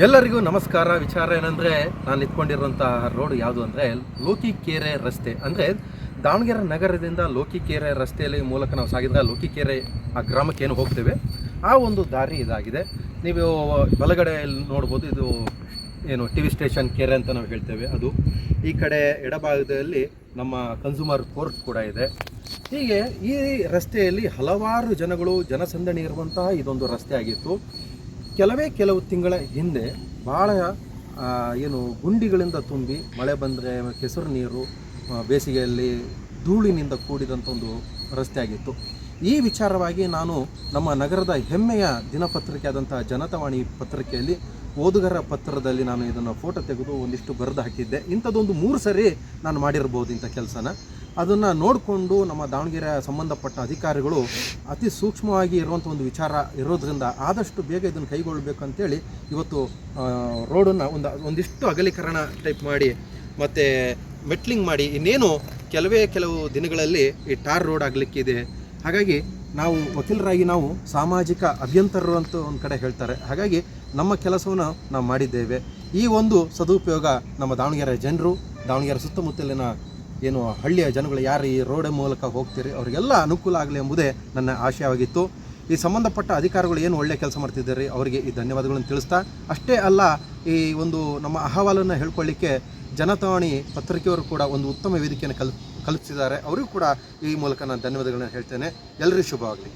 ಎಲ್ಲರಿಗೂ ನಮಸ್ಕಾರ. ವಿಚಾರ ಏನಂದರೆ, ನಾನು ನಿಂತ್ಕೊಂಡಿರುವಂಥ ರೋಡ್ ಯಾವುದು ಅಂದರೆ ಲೋಕಿಕೆರೆ ರಸ್ತೆ. ಅಂದರೆ ದಾವಣಗೆರೆ ನಗರದಿಂದ ಲೋಕಿಕೆರೆ ರಸ್ತೆಯಲ್ಲಿ ಮೂಲಕ ನಾವು ಸಾಗಿದ್ರೆ ಲೋಕಿಕೆರೆ ಆ ಗ್ರಾಮಕ್ಕೆ ಏನು ಹೋಗ್ತೇವೆ? ಆ ಒಂದು ದಾರಿ ಇದಾಗಿದೆ. ನೀವು ಬಲಗಡೆ ನೋಡ್ಬೋದು, ಇದು ಏನು ಟಿ ವಿ ಸ್ಟೇಷನ್ ಕೆರೆ ಅಂತ ನಾವು ಹೇಳ್ತೇವೆ ಅದು. ಈ ಕಡೆ ಎಡಭಾಗದಲ್ಲಿ ನಮ್ಮ ಕನ್ಸ್ಯೂಮರ್ ಕೋರ್ಟ್ ಕೂಡ ಇದೆ. ಹೀಗೆ ಈ ರಸ್ತೆಯಲ್ಲಿ ಹಲವಾರು ಜನಗಳು ಜನಸಂದಣಿ ಇರುವಂತಹ ಇದೊಂದು ರಸ್ತೆ ಆಗಿತ್ತು. ಕೆಲವೇ ಕೆಲವು ತಿಂಗಳ ಹಿಂದೆ ಭಾಳ ಏನು ಗುಂಡಿಗಳಿಂದ ತುಂಬಿ ಮಳೆ ಬಂದರೆ ಕೆಸರು ನೀರು ಬೇಸಿಗೆಯಲ್ಲಿ ಧೂಳಿನಿಂದ ಕೂಡಿದಂಥ ಒಂದು ರಸ್ತೆ ಆಗಿತ್ತು. ಈ ವಿಚಾರವಾಗಿ ನಾನು ನಮ್ಮ ನಗರದ ಹೆಮ್ಮೆಯ ದಿನಪತ್ರಿಕೆ ಆದಂಥ ಜನತಾವಾಣಿ ಪತ್ರಿಕೆಯಲ್ಲಿ ಓದುಗರ ಪತ್ರದಲ್ಲಿ ನಾನು ಇದನ್ನು ಫೋಟೋ ತೆಗೆದು ಒಂದಿಷ್ಟು ಬರೆದು ಹಾಕಿದ್ದೆ. ಇಂಥದ್ದೊಂದು ಮೂರು ಸರಿ ನಾನು ಮಾಡಿರ್ಬೋದು ಇಂಥ ಕೆಲಸನ. ಅದನ್ನು ನೋಡಿಕೊಂಡು ನಮ್ಮ ದಾವಣಗೆರೆ ಸಂಬಂಧಪಟ್ಟ ಅಧಿಕಾರಿಗಳು ಅತಿ ಸೂಕ್ಷ್ಮವಾಗಿ ಇರುವಂಥ ಒಂದು ವಿಚಾರ ಇರೋದ್ರಿಂದ ಆದಷ್ಟು ಬೇಗ ಇದನ್ನು ಕೈಗೊಳ್ಳಬೇಕು ಅಂತೇಳಿ ಇವತ್ತು ರೋಡನ್ನು ಒಂದು, ಒಂದಿಷ್ಟು ಅಗಲೀಕರಣ ಟೈಪ್ ಮಾಡಿ ಮತ್ತು ಮೆಟ್ಲಿಂಗ್ ಮಾಡಿ ಇನ್ನೇನು ಕೆಲವೇ ಕೆಲವು ದಿನಗಳಲ್ಲಿ ಈ ಟಾರ್ ರೋಡ್ ಆಗಲಿಕ್ಕಿದೆ ಹಾಗಾಗಿ ನಾವು ವಕೀಲರಾಗಿ ನಾವು ಸಾಮಾಜಿಕ ಅಭ್ಯಂತರರು ಅಂತ ಒಂದು ಕಡೆ ಹೇಳ್ತಾರೆ. ಹಾಗಾಗಿ ನಮ್ಮ ಕೆಲಸವನ್ನು ನಾವು ಮಾಡಿದ್ದೇವೆ. ಈ ಒಂದು ಸದುಪಯೋಗ ನಮ್ಮ ದಾವಣಗೆರೆ ಜನರು, ದಾವಣಗೆರೆ ಸುತ್ತಮುತ್ತಲಿನ ಏನು ಹಳ್ಳಿಯ ಜನಗಳು ಯಾರು ಈ ರೋಡ್ ಮೂಲಕ ಹೋಗ್ತೀರಿ? ಅವರಿಗೆಲ್ಲ ಅನುಕೂಲ ಆಗಲಿ ಎಂಬುದೇ ನನ್ನ ಆಶಯವಾಗಿತ್ತು. ಈ ಸಂಬಂಧಪಟ್ಟ ಅಧಿಕಾರಿಗಳು ಏನು ಒಳ್ಳೆಯ ಕೆಲಸ ಮಾಡ್ತಿದ್ದಾರೆ ಅವರಿಗೆ ಈ ಧನ್ಯವಾದಗಳನ್ನು ತಿಳಿಸ್ತಾ, ಅಷ್ಟೇ ಅಲ್ಲ ಈ ಒಂದು ನಮ್ಮ ಅಹವಾಲನ್ನು ಹೇಳ್ಕೊಳ್ಳಿಕ್ಕೆ ಜನತಾವಾಣಿ ಪತ್ರಿಕೆಯವರು ಕೂಡ ಒಂದು ಉತ್ತಮ ವೇದಿಕೆಯನ್ನು ಕಲ್, ಕಲ್ಪಿಸಿದ್ದಾರೆ. ಅವರಿಗೂ ಕೂಡ ಈ ಮೂಲಕ ನಾನು ಧನ್ಯವಾದಗಳನ್ನು ಹೇಳ್ತೇನೆ. ಎಲ್ಲರಿಗೂ ಶುಭವಾಗಲಿ.